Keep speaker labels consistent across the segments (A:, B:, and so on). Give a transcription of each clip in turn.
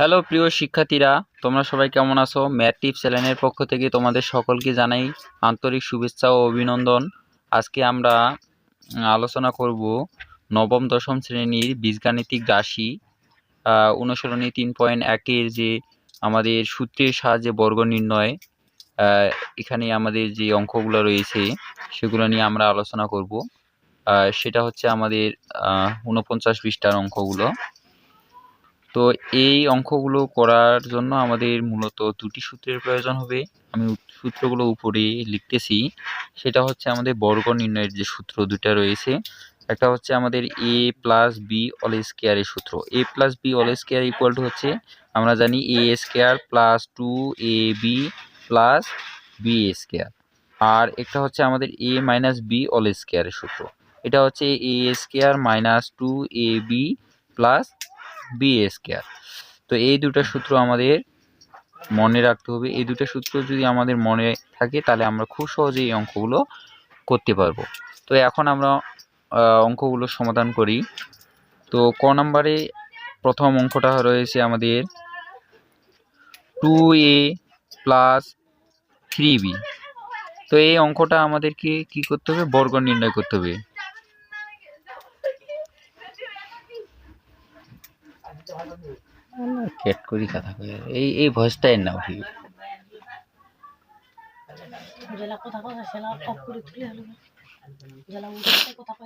A: Hello প্রিয় শিক্ষার্থীরা তোমরা সবাই কেমন আছো? ম্যাথ টিপ চ্যানেলের পক্ষ থেকে তোমাদের সকলকে জানাই আন্তরিক শুভেচ্ছা ও অভিনন্দন। আজকে আমরা আলোচনা করব নবম দশম শ্রেণির বীজগাণিতিক রাশি অনুসরণী তিন পয়েন্ট একের যে আমাদের সূত্রের সাহায্যে বর্গ নির্ণয় এখানে আমাদের যে অঙ্কগুলো রয়েছে সেগুলো নিয়ে আমরা আলোচনা করব। সেটা হচ্ছে আমাদের আহ, ঊনপঞ্চাশ পৃষ্ঠার অঙ্কগুলো। তো এই অঙ্কগুলো করার জন্য আমাদের মূলত দুটি সূত্রের প্রয়োজন হবে। আমি সূত্রগুলো উপরে লিখতেছি। সেটা হচ্ছে আমাদের বর্গ নির্ণয়ের যে সূত্র দুটা রয়েছে, একটা হচ্ছে আমাদের এ প্লাস বি অল স্কোয়ারের সূত্র। A plus B all square equal to হচ্ছে, আমরা জানি A square plus two A B plus B square আর একটা হচ্ছে আমাদের এ মাইনাস বি অল স্কোয়ারের সূত্র। এটা হচ্ছে A square minus two A B plus B square তো এই দুটো সূত্র আমাদের মনে রাখতে হবে। এই দুটো সূত্র যদি আমাদের মনে থাকে, তাহলে আমরা খুব সহজেই এই অঙ্কগুলো করতে পারব। তো এখন আমরা অঙ্কগুলো সমাধান করি। তো ক নম্বরে প্রথম অঙ্কটা রয়েছে আমাদের two A plus three B তো এই অঙ্কটা আমাদেরকে কি করতে হবে? বর্গ নির্ণয় করতে হবে। কথা
B: কয়ে।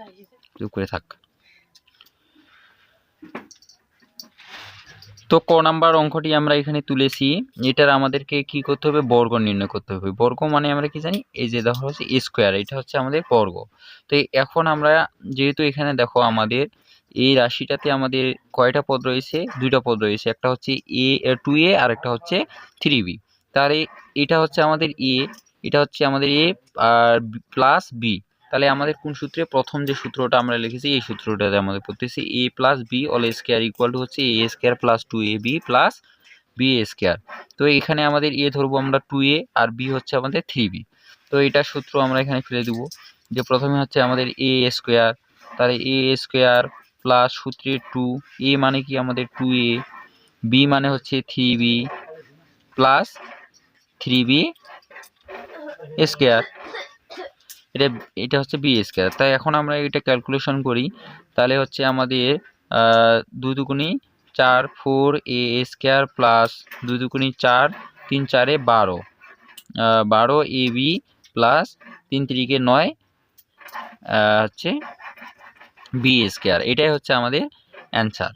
B: আসিছে
A: চুপ করে থাক। তো ক নাম্বার অঙ্কটি আমরা এখানে তুলেছি। এটার আমাদেরকে কি করতে হবে? বর্গ নির্ণয় করতে হবে। বর্গ মানে আমরা কি জানি? এই যে দেখো হচ্ছে স্কোয়ার এটা হচ্ছে আমাদের বর্গ। তো এখন আমরা যেহেতু এখানে দেখো আমাদের এই রাশিটাতে আমাদের কয়টা পদ রয়েছে? দুইটা পদ রয়েছে। একটা হচ্ছে এ টু এ আর একটা হচ্ছে থ্রি বি তাহলে এটা হচ্ছে আমাদের এ এটা হচ্ছে আমাদের এ আর প্লাস বি তাহলে আমাদের কোন সূত্রে? প্রথম যে সূত্রটা আমরা লিখেছি, এই সূত্রটাতে আমাদের পড়তেছি A plus B all square equal to হচ্ছে A square plus two A B plus B square তো এখানে আমাদের এ ধরবো আমরা টু এ আর বি হচ্ছে আমাদের থ্রি বি তো এটা সূত্র আমরা এখানে ফেলে দেব যে প্রথমে হচ্ছে আমাদের এ স্কোয়ার তাহলে এ স্কোয়ার প্লাস সূত্রে টু, এ মানে কি আমাদের টু এ বি মানে হচ্ছে three B plus three B square. এটা এটা হচ্ছে বি স্কোয়ার। তাই এখন আমরা এটা ক্যালকুলেশন করি। তাহলে হচ্ছে আমাদের দুগুণি চার ফোর এ স্কোয়ার প্লাস দুগুণি চার, তিন চারে বারো। বারো এ বি প্লাস তিন তিরিকে নয় হচ্ছে বি স্কোয়ার এটাই হচ্ছে আমাদের অ্যান্সার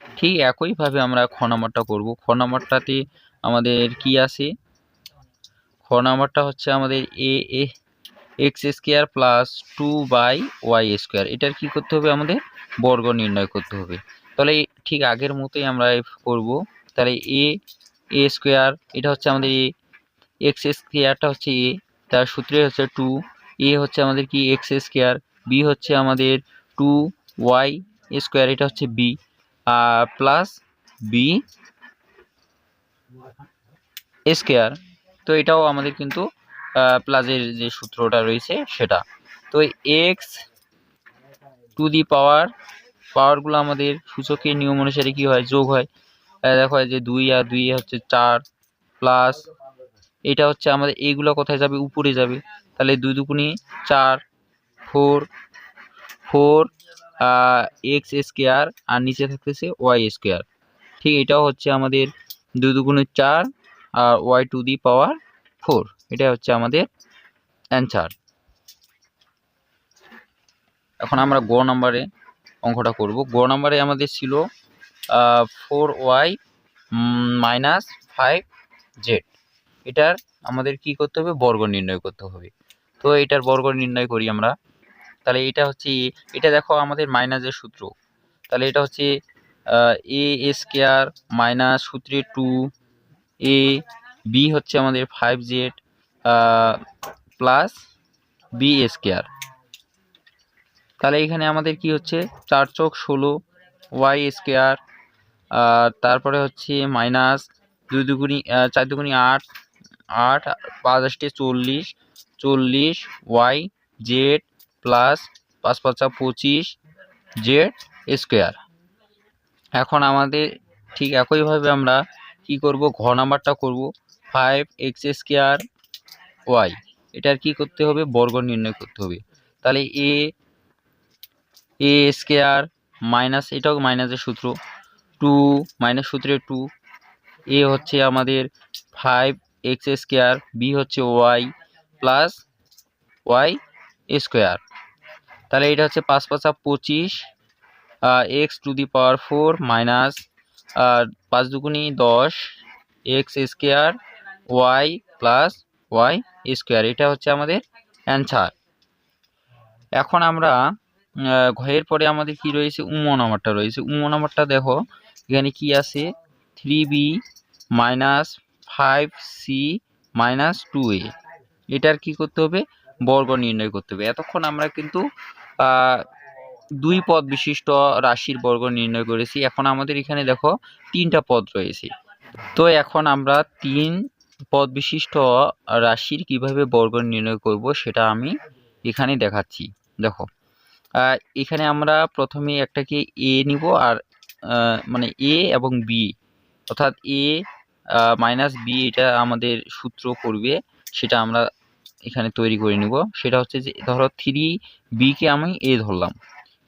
A: ঠিক একইভাবে আমরা খ নাম্বারটা করব। খ নাম্বারটাতে আমাদের কি আছে? খ নাম্বারটা হচ্ছে আমাদের A A X square plus two by Y square এটার কি করতে হবে আমাদের? বর্গ নির্ণয় করতে হবে। তাহলে ঠিক আগের মতোই আমরা করব। তাহলে এ এ স্কোয়ার এটা হচ্ছে আমাদের এ এক্স স্কোয়ারটা হচ্ছে এ তার সূত্রে হচ্ছে টু এ হচ্ছে আমাদের কি? এক্স স্কোয়ার বি হচ্ছে আমাদের টু ওয়াই স্কোয়ার এটা হচ্ছে বি প্লাস বি স্কোয়ার তো এটাও আমাদের কিন্তু প্লাসের যে সূত্রটা রয়েছে সেটা। তো এক্স টু দি পাওয়ার পাওয়ারগুলো আমাদের সূচকের নিয়ম অনুসারে কি হয়? যোগ হয়। দেখো যে দুই আর দুই হচ্ছে চার প্লাস এটা হচ্ছে আমাদের এইগুলো কোথায় যাবে? উপরে যাবে। তাহলে দুই দুগুণি চার ফোর ফোর এক্স স্কোয়ার আর নিচে থাকতেছে ওয়াই স্কোয়ার। ঠিক এটাও হচ্ছে আমাদের দুই দুগুণে চার আর Y to the power four. এটা হচ্ছে আমাদের অ্যান্সার। এখন আমরা গ নাম্বারে অঙ্কটা করব। গ নাম্বারে আমাদের ছিল four Y minus five Z. এটার আমাদের কি করতে হবে? বর্গ নির্ণয় করতে হবে। তো এটার বর্গ নির্ণয় করি আমরা। তাহলে এটা হচ্ছে এ। এটা দেখো আমাদের মাইনাসের সূত্র তাহলে এটা হচ্ছে এ স্কোয়ার মাইনাস সূত্রে টু এ বি হচ্ছে আমাদের five Z plus B square তাহলে এখানে আমাদের কি হচ্ছে চার চোখ ষোলো ওয়াই স্কোয়ার তারপরে হচ্ছে মাইনাস দুই আহ, চার দুগুণি আট আট পাঁচ আষ্টে চল্লিশ চল্লিশ ওয়াই জেড প্লাস পাঁচ পাঁচা পঁচিশ জেড স্কোয়ার। এখন আমাদের ঠিক একইভাবে আমরা কি করব? ঘ নাম্বারটা করব। Five X square Y. এটার কি করতে হবে? বর্গ নির্ণয় করতে হবে। তাহলে এ এ স্কোয়ার মাইনাস, এটাও মাইনাসের সূত্র। টু মাইনাস সূত্রে টু। এ হচ্ছে আমাদের ফাইভ এক্স স্কোয়ার, বি হচ্ছে ওয়াই প্লাস ওয়াই স্কোয়ার। তাহলে এটা হচ্ছে পাঁচ পাঁচা পঁচিশ X to the power four minus পাঁচ দুগুনি দশ X square Y plus Y square এটা হচ্ছে আমাদের অ্যান্সার এখন আমরা ঘয়ের পরে আমাদের কি রয়েছে? উমো নাম্বারটা রয়েছে। উমো নাম্বারটা দেখো, এখানে কি আছে? Three B minus five C minus two A এটার কি করতে হবে? বর্গ নির্ণয় করতে হবে। এতক্ষণ আমরা কিন্তু দুই পদ বিশিষ্ট রাশির বর্গ নির্ণয় করেছি। এখন আমাদের এখানে দেখো তিনটা পদ রয়েছে। তো এখন আমরা তিন পদ বিশিষ্ট রাশির কীভাবে বর্গ নির্ণয় করব সেটা আমি এখানে দেখাচ্ছি। দেখো এখানে আমরা প্রথমে একটাকে এ নিব আর মানে এ এবং বি। অর্থাৎ এ মাইনাস বি এটা আমাদের সূত্র করবে, সেটা আমরা এখানে তৈরি করে নিব। সেটা হচ্ছে যে, ধরো থ্রি বিকে আমি এ ধরলাম।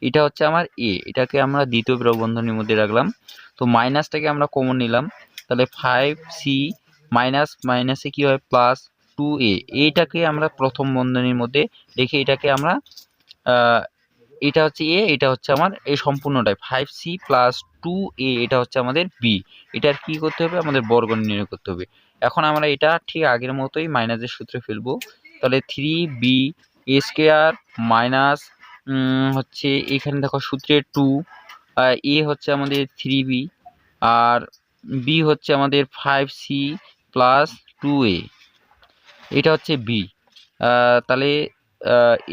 A: এটা হচ্ছে আমার এ এটাকে আমরা দ্বিতীয় প্রবন্ধনের মধ্যে রাখলাম। তো মাইনাসটাকে আমরা কমন নিলাম। তাহলে ফাইভ সি মাইনাস মাইনাসে কী হয়? প্লাস টু এ এইটাকে আমরা প্রথম বন্ধনীর মধ্যে রেখে এটাকে আমরা এটা হচ্ছে এ এটা হচ্ছে আমার এই সম্পূর্ণটাই। Five C plus two A এটা হচ্ছে আমাদের বি এটার কি করতে হবে? আমাদের বর্গ নির্ণয় করতে হবে। এখন আমরা এটা ঠিক আগের মতোই মাইনাসের সূত্রে ফেলব। তাহলে থ্রি বি স্কোয়ার মাইনাস হচ্ছে এখানে দেখো সূত্রে টু এ হচ্ছে আমাদের থ্রি বি আর বি হচ্ছে আমাদের five C plus two A এটা হচ্ছে বি তাহলে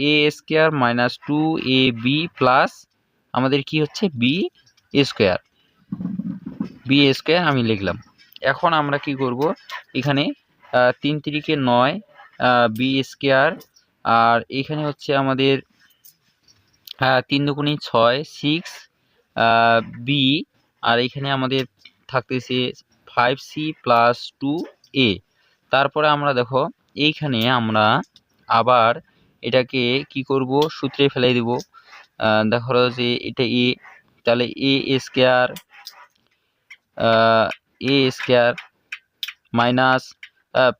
A: A square minus two A B plus আমাদের কি হচ্ছে? বি স্কোয়ার বি স্কোয়ার আমি লিখলাম। এখন আমরা কি করব? এখানে তিন তিরিকে নয় বি স্কোয়ার আর এখানে হচ্ছে আমাদের তিন দুগুণি ছয় সিক্স বি আর এখানে আমাদের থাকতেছে five C plus two A তারপরে আমরা দেখো, এইখানে আমরা আবার এটাকে কি করব, সূত্রে ফেলে দিব। দেখো যে এটা এ তাহলে A square A square minus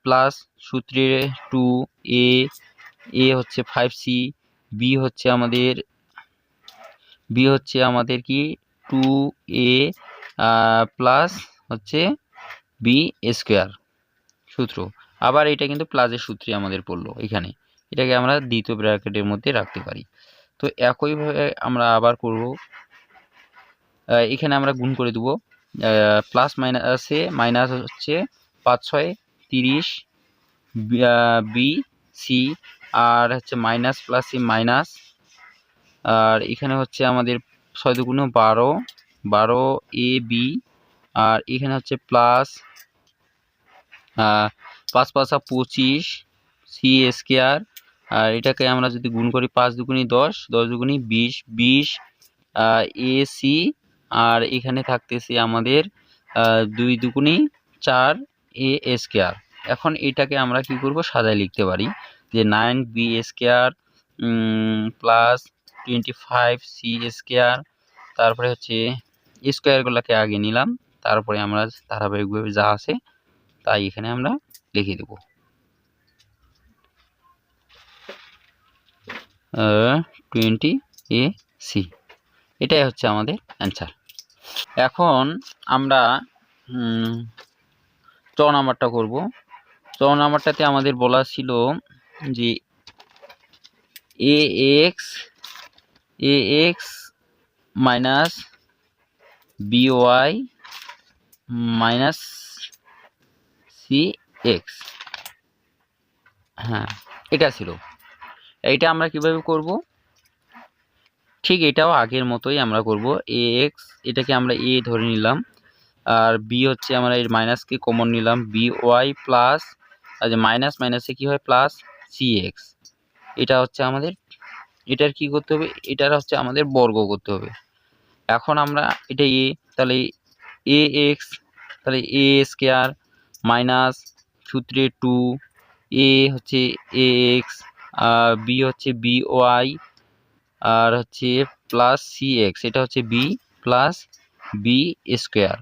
A: plus সূত্রে টু এ এ হচ্ছে ফাইভ সি বি হচ্ছে আমাদের বি হচ্ছে আমাদের কি? টু এ প্লাস হচ্ছে বি স্কোয়ার সূত্র। আবার এটা কিন্তু প্লাসের সূত্রে আমাদের পড়ল এখানে। এটাকে আমরা দ্বিতীয় ব্র্যাকেটের মধ্যে রাখতে পারি। তো একইভাবে আমরা আবার করব। এখানে আমরা গুণ করে দেবো। প্লাস মাইনাসে মাইনাস হচ্ছে পাঁচ, ছয় তিরিশ, বি সি আর হচ্ছে মাইনাস প্লাস সি মাইনাস আর এখানে হচ্ছে আমাদের ছয় দুগুণ বারো বারো এ বি আর এখানে হচ্ছে প্লাস পাঁচ পাঁচা পঁচিশ সি স্কোয়ার আর এটাকে আমরা যদি গুণ করি পাঁচ দুগুণি দশ দশ দুগুণি বিশ বিশ এ সি আর এখানে থাকতেছে আমাদের দুই দুগুণি চার এ স্কোয়ার এখন এটাকে আমরা কি করব? সাজায় লিখতে পারি যে nine B square plus twenty five C square তারপরে হচ্ছে স্কোয়ারগুলোকে আগে নিলাম, তারপরে আমরা ধারাবাহিকভাবে যা আছে তাই এখানে আমরা লিখে দেব। টোয়েন্টি এ সি এটাই হচ্ছে আমাদের অ্যান্সার এখন আমরা চ নাম্বারটা করব। চ নাম্বারটাতে আমাদের বলা ছিল যে A X A X minus B Y minus C X হ্যাঁ এটা ছিল। এইটা আমরা কীভাবে করব? ঠিক এটাও আগের মতোই আমরা করব। এ এক্স এটাকে আমরা এ ধরে নিলাম। আর বি হচ্ছে আমরা এর মাইনাসকে কমন নিলাম। বি ওয়াই প্লাস আর যে মাইনাস মাইনাসে কী হয়? প্লাস সি এক্স এটা হচ্ছে আমাদের, এটার কি করতে হবে? এটার হচ্ছে আমাদের বর্গ করতে হবে। এখন আমরা এটা এ তাহলে এ এক্স তাহলে এ স্কোয়ার মাইনাস সূত্রে টু এ হচ্ছে এ এক্স আর বি হচ্ছে বি ওয়াই আর হচ্ছে প্লাস সি এক্স এটা হচ্ছে বি প্লাস বি স্কোয়ার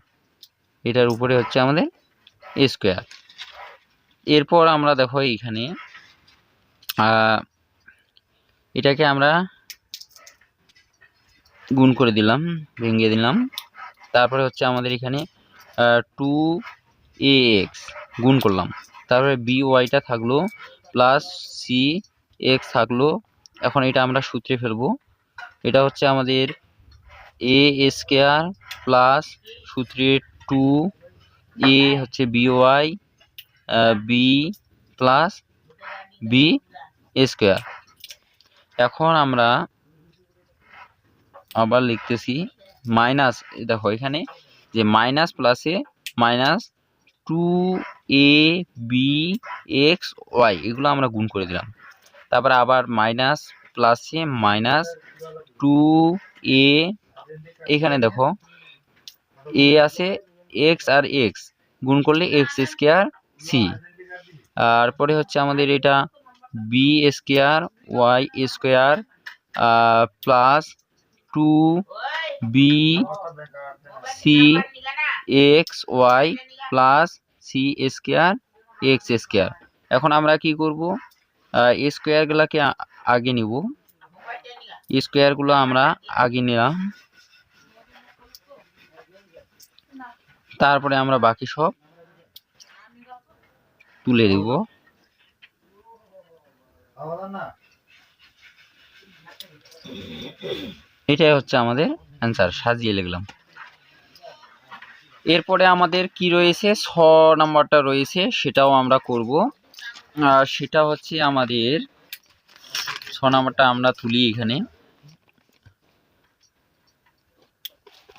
A: এটার উপরে হচ্ছে আমাদের স্কোয়ার এরপর আমরা দেখো এইখানে এটাকে আমরা গুণ করে দিলাম, ভেঙে দিলাম। তারপরে হচ্ছে আমাদের এখানে টু এ এক্স গুণ করলাম। তারপরে বি ওয়াইটা থাকল প্লাস সি এক্স থাকল। এখন এটা আমরা সূত্রে ফেলব। এটা হচ্ছে আমাদের এ স্কোয়ার প্লাস সূত্রে টু এ হচ্ছে B Y B plus B square এখন আমরা আবার লিখতেছি মাইনাস দেখো এখানে, যে মাইনাস প্লাসে minus two A B X Y এগুলো আমরা গুণ করে দিলাম। তারপরে আবার মাইনাস প্লাসে মাইনাস টু এ এখানে দেখো এ আছে এক্স আর এক্স গুণ করলে এক্স স্কোয়ার সি তারপরে হচ্ছে আমাদের এটা B square Y square plus two B C X Y plus C square X square এখন আমরা কি করব? স্কোয়ারগুলোকে আগে নিব। স্কোয়ারগুলো আমরা আগে নিলাম। তারপরে আমরা বাকি সব তুলে দিব এটাই হচ্ছে আমাদের অ্যান্সার সাজিয়ে লিখলাম। এরপরে আমাদের কি রয়েছে? ছ নাম্বারটা রয়েছে, সেটাও আমরা করব। আর সেটা হচ্ছে আমাদের, ছ নাম্বারটা আমরা তুলি এখানে।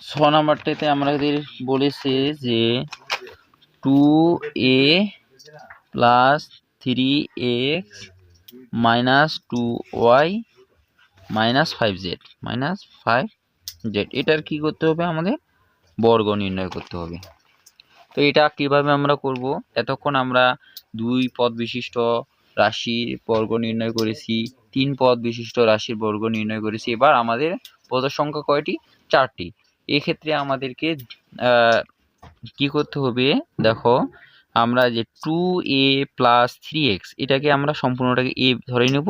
A: ছ নাম্বারটাতে আমাদের বলেছে যে two A plus three X minus two Y minus five Z minus five Z এটার কি করতে হবে? আমাদের বর্গ নির্ণয় করতে হবে। তো এটা কীভাবে আমরা করব? এতক্ষণ আমরা দুই পদ বিশিষ্ট রাশির বর্গ নির্ণয় করেছি, তিন পদ বিশিষ্ট রাশির বর্গ নির্ণয় করেছি। এবার আমাদের পদের সংখ্যা কয়টি? চারটি। এক্ষেত্রে আমাদেরকে কি করতে হবে? দেখো, আমরা যে two A plus three X এটাকে আমরা সম্পূর্ণটাকে এ ধরে নেব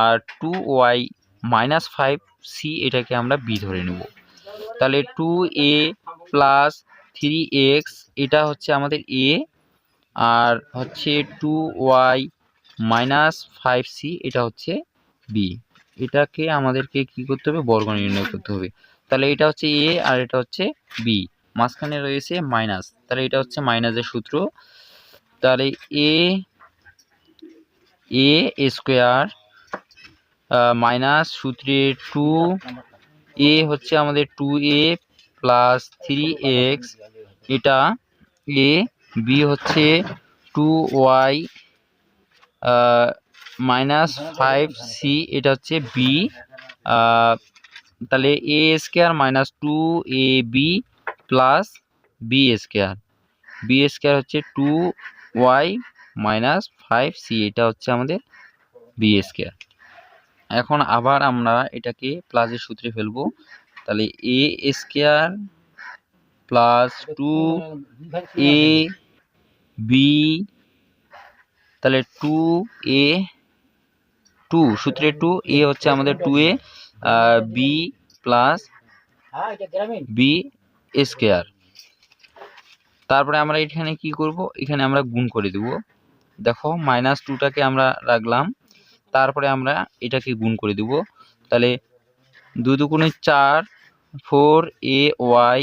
A: আর two Y minus five C এটাকে আমরা বি ধরে নেব। তাহলে two A plus three X এটা হচ্ছে আমাদের এ আর হচ্ছে two Y minus five C এটা হচ্ছে বি এটাকে আমাদেরকে কি করতে হবে? বর্গ নির্ণয় করতে হবে। তাহলে এটা হচ্ছে এ আর এটা হচ্ছে বি মাঝখানে রয়েছে মাইনাস তাহলে এটা হচ্ছে মাইনাসের সূত্র। তাহলে এ এ স্কোয়ার মাইনাস সূত্রে টু এ হচ্ছে আমাদের two A plus three X এটা এ বি হচ্ছে two Y minus five C এটা হচ্ছে বি তাহলে A square minus two A B plus B square B square হচ্ছে two Y minus five C এটা হচ্ছে আমাদের বি স্কোয়ার এখন আবার আমরা এটাকে প্লাসের সূত্রে ফেলব। তাহলে A square plus two A B তাহলে টু এ টু সূত্রে টু এ হচ্ছে আমাদের two A B plus B square তারপরে আমরা এখানে কি করব? এখানে আমরা গুণ করে দেব। দেখো মাইনাস টুটাকে আমরা রাখলাম। তারপরে আমরা এটাকে গুণ করে দেব। তাহলে দু দুগুণে চার four A Y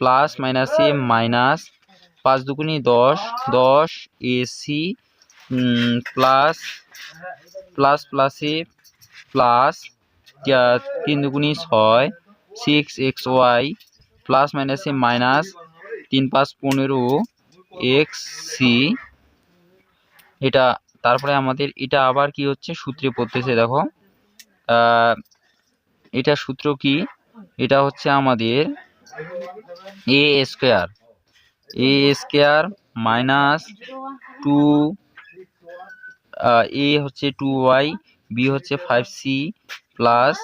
A: plus minus A minus পাঁচ দুগুণে দশ দশ এ সি প্লাস প্লাস প্লাসে প্লাস তিন দুগুণে ছয় সিক্স এক্স ওয়াই প্লাস মাইনাসে মাইনাস তিন পাঁচ পনেরো এক্স সি এটা, তারপরে আমাদের এটা আবার কি হচ্ছে? সূত্রে পড়তেছে, দেখো। এটা সূত্র কি? এটা হচ্ছে আমাদের A square A square minus two A হচ্ছে টু ওয়াই বি হচ্ছে five C plus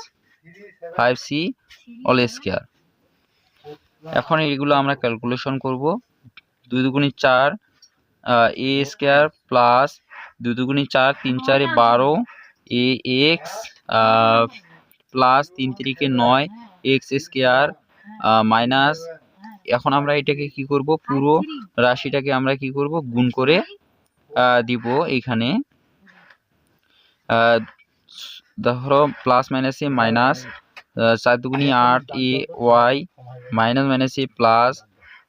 A: five C all square. এখন এগুলো আমরা ক্যালকুলেশন করব। দুই দুগুণি চার এ স্কোয়ার প্লাস দুই দুগুণি চার তিন চারে বারো এ এক্স প্লাস তিন তিরিকে নয় এক্স স্কোয়ার মাইনাস। এখন আমরা এটাকে কি করব? পুরো রাশিটাকে আমরা কি করব? গুণ করে দিব এইখানে আহ, ধরো প্লাস মাইনাসে মাইনাস চার দুগুণি আট এ ওয়াই মাইনাস মাইনাসে প্লাস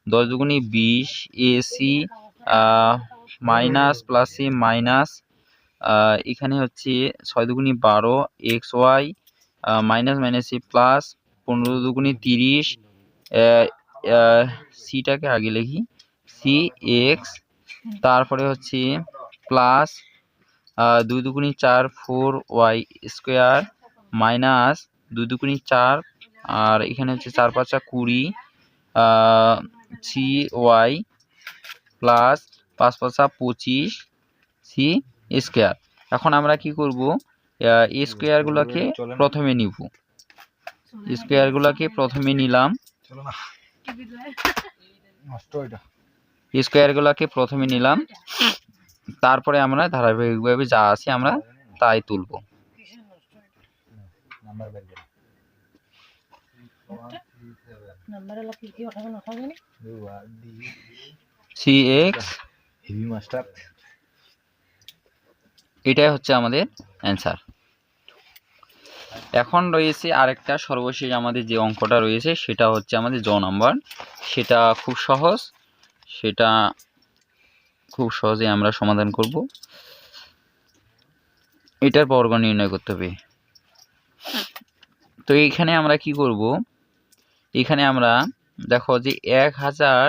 A: দশ দুগুণি বিশ এ সি মাইনাস প্লাসে মাইনাস এখানে হচ্ছে ছয় দুগুণি বারো এক্স ওয়াই মাইনাস মাইনাসে প্লাস পনেরো দুগুণি তিরিশ সিটাকে আগে লিখি সি এক্স তারপরে হচ্ছে প্লাস দুই দুগুণি চার ফোর ওয়াই স্কোয়ার মাইনাস দুই দুগুণি চার আর এখানে হচ্ছে চার পাঁচা কুড়ি সি ওয়াই প্লাস পাঁচ পাঁচা পঁচিশ সি স্কোয়ার। এখন আমরা কি করব? স্কোয়ারগুলোকে প্রথমে নিব। স্কোয়ারগুলোকে প্রথমে নিলাম। স্কোয়ারগুলোকে প্রথমে নিলাম। তারপরে আমরা ধারাবাহিকভাবে যা আছে আমরা তাই তুলব।
C: নাম্বার বের করো।
B: নাম্বার এলা কি কি ওঠাবে না? ওঠাবে না
A: সি এক্স এটাই হচ্ছে আমাদের অ্যান্সার এখন রয়েছে আরেকটা সর্বশেষ আমাদের যে অঙ্কটা রয়েছে সেটা হচ্ছে আমাদের জ নাম্বার। সেটা খুব সহজ সেটা খুব সহজে আমরা সমাধান করব। এটার বর্গ নির্ণয় করতে হবে। তো এইখানে আমরা কি করব? এখানে আমরা দেখো যে এক হাজার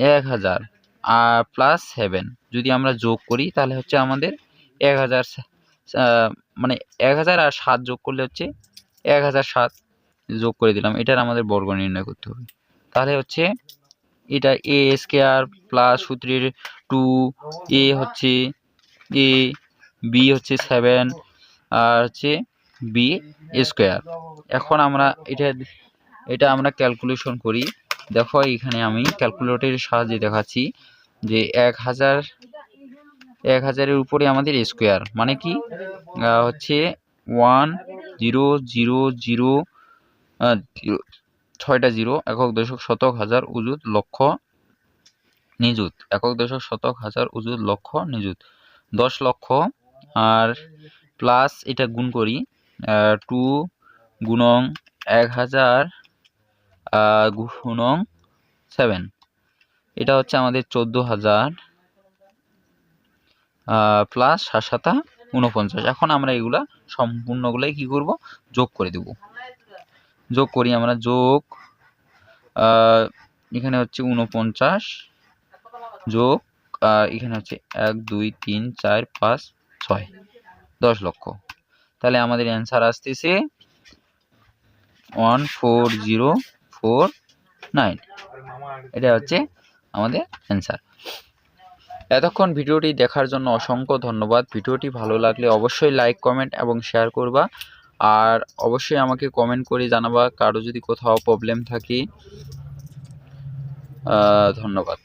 A: এক হাজার আর প্লাস সেভেন যদি আমরা যোগ করি তাহলে হচ্ছে আমাদের এক হাজার মানে এক হাজার আর সাত যোগ করলে হচ্ছে এক হাজার সাত যোগ করে দিলাম। এটার আমাদের বর্গ নির্ণয় করতে হবে। তাহলে হচ্ছে এটা এ স্কোয়ার প্লাস সূত্রের টু এ হচ্ছে এ বি হচ্ছে সেভেন আর হচ্ছে বি স্কোয়ার এখন আমরা এটা এটা আমরা ক্যালকুলেশন করি। দেখো, এখানে আমি ক্যালকুলেটরের সাহায্যে দেখাচ্ছি যে এক হাজার, এক হাজারের উপরে আমাদের স্কোয়ার মানে কি? হচ্ছে one zero zero zero zero ছয়টা জিরো, একক দশক শতক হাজার উজুত লক্ষ নিযুত। একক দশক শতক হাজার উজুত লক্ষ নিযুত। দশ লক্ষ আর প্লাস এটা গুণ করি টু গুণং এক হাজার গুণং সেভেন এটা হচ্ছে আমাদের চোদ্দ হাজার প্লাস সাত সাতা উনপঞ্চাশ এখন আমরা এগুলা সম্পূর্ণগুলাই কি করব? যোগ করে দেব। যোগ করি আমরা, যোগ এখানে হচ্ছে উনপঞ্চাশ যোগ এখানে হচ্ছে এক, দুই, তিন, চার, পাঁচ, ছয়, দশ লক্ষ। তাহলে আমাদের অ্যান্সার আসতেছে one four zero four nine এটা হচ্ছে আমাদের অ্যান্সার এতক্ষণ ভিডিওটি দেখার জন্য অসংখ্য ধন্যবাদ। ভিডিওটি ভালো লাগলে অবশ্যই লাইক কমেন্ট এবং শেয়ার করবা। আর অবশ্যই আমাকে কমেন্ট করে জানাবা কারও যদি কোথাও প্রবলেম থাকে ধন্যবাদ।